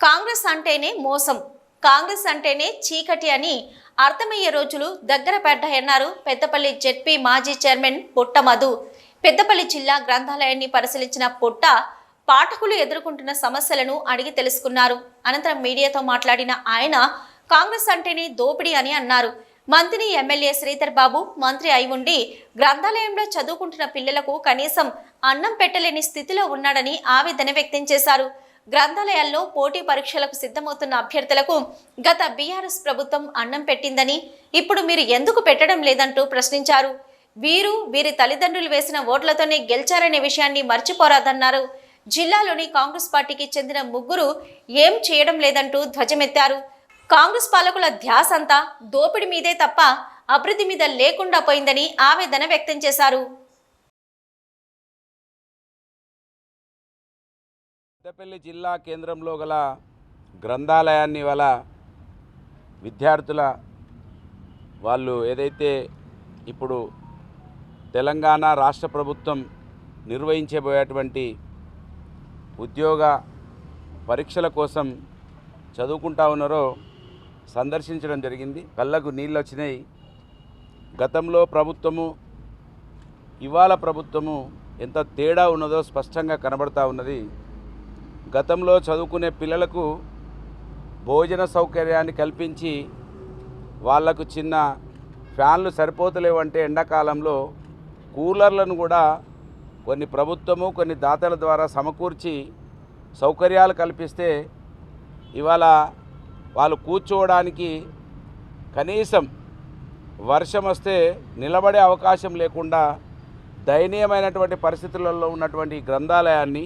కాంగ్రెస్ అంటేనే మోసం కాంగ్రెస్ అంటేనే చీకటి అని అర్థమయ్యే రోజులు దగ్గర పడ్డాయన్నారు పెద్దపల్లి జెడ్పీ మాజీ చైర్మన్ పుట్ట మధు. పెద్దపల్లి జిల్లా గ్రంథాలయాన్ని పరిశీలించిన పుట్ట పాఠకులు ఎదుర్కొంటున్న సమస్యలను అడిగి తెలుసుకున్నారు. అనంతరం మీడియాతో మాట్లాడిన ఆయన కాంగ్రెస్ అంటేనే దోపిడీ అని అన్నారు. మంత్రి ఎమ్మెల్యే శ్రీధర్ బాబు మంత్రి అయి ఉండి గ్రంథాలయంలో చదువుకుంటున్న పిల్లలకు కనీసం అన్నం పెట్టలేని స్థితిలో ఉన్నాడని ఆవేదన వ్యక్తం చేశారు. గ్రంథాలయాల్లో పోటీ పరీక్షలకు సిద్ధమవుతున్న అభ్యర్థులకు గత బీఆర్ఎస్ ప్రభుత్వం అన్నం పెట్టిందని ఇప్పుడు మీరు ఎందుకు పెట్టడం లేదంటూ ప్రశ్నించారు. వీరు వీరి తల్లిదండ్రులు వేసిన ఓట్లతోనే గెలిచారనే విషయాన్ని మర్చిపోరాదన్నారు. జిల్లాలోని కాంగ్రెస్ పార్టీకి చెందిన ముగ్గురు ఏం చేయడం లేదంటూ ధ్వజమెత్తారు. కాంగ్రెస్ పాలకుల ధ్యాస అంతా దోపిడీ మీదే తప్ప అభివృద్ధి మీద లేకుండా పోయిందని ఆవేదన వ్యక్తం చేశారు. పెద్దపల్లి జిల్లా కేంద్రంలో గల గ్రంథాలయాన్ని వల్ల విద్యార్థుల వాళ్ళు ఏదైతే ఇప్పుడు తెలంగాణ రాష్ట్ర ప్రభుత్వం నిర్వహించబోయేటువంటి ఉద్యోగ పరీక్షల కోసం చదువుకుంటా ఉన్నారో సందర్శించడం జరిగింది. కళ్ళకు నీళ్ళు వచ్చినాయి. గతంలో ప్రభుత్వము ఇవాళ ప్రభుత్వము ఎంత తేడా ఉన్నదో స్పష్టంగా కనబడతా ఉన్నది. గతంలో చదువుకునే పిల్లలకు భోజన సౌకర్యాన్ని కల్పించి వాళ్ళకు చిన్న ఫ్యాన్లు సరిపోతలేవంటే ఎండాకాలంలో కూలర్లను కూడా కొన్ని ప్రభుత్వము కొన్ని దాతల ద్వారా సమకూర్చి సౌకర్యాలు కల్పిస్తే ఇవాళ వాళ్ళు కూర్చోవడానికి కనీసం వర్షం వస్తే నిలబడే అవకాశం లేకుండా దయనీయమైనటువంటి పరిస్థితులలో ఉన్నటువంటి గ్రంథాలయాన్ని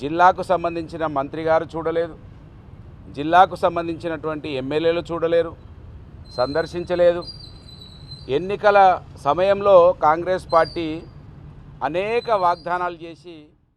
జిల్లాకు సంబంధించిన మంత్రి గారు చూడలేదు. జిల్లాకు సంబంధించినటువంటి ఎమ్మెల్యేలు చూడలేరు. సందర్శించలేదు. ఎన్నికల సమయంలో కాంగ్రెస్ పార్టీ అనేక వాగ్దానాలు చేసి